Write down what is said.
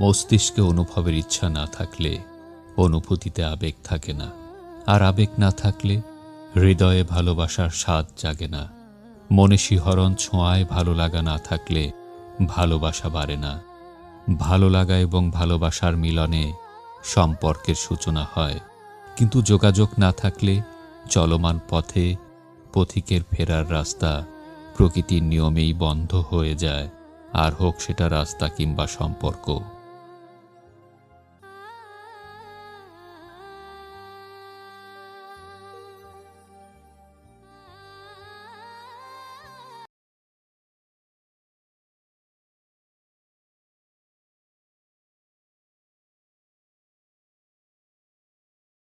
মস্তিষ্কে অনুভবের ইচ্ছা না থাকলে অনুভূতিতে আবেগ থাকে না। আর আবেগ না থাকলে হৃদয়ে ভালোবাসার স্বাদ জাগে না। মনে শিহরণ ছোঁয়ায় ভালো লাগা না থাকলে ভালোবাসা বাড়ে না। ভালো লাগা এবং ভালোবাসার মিলনে সম্পর্কের সূচনা হয়। কিন্তু যোগাযোগ না থাকলে চলমান পথে পথিকের ফেরার রাস্তা প্রকৃতির নিয়মেই বন্ধ হয়ে যায়। আর হোক সেটা রাস্তা কিংবা সম্পর্ক।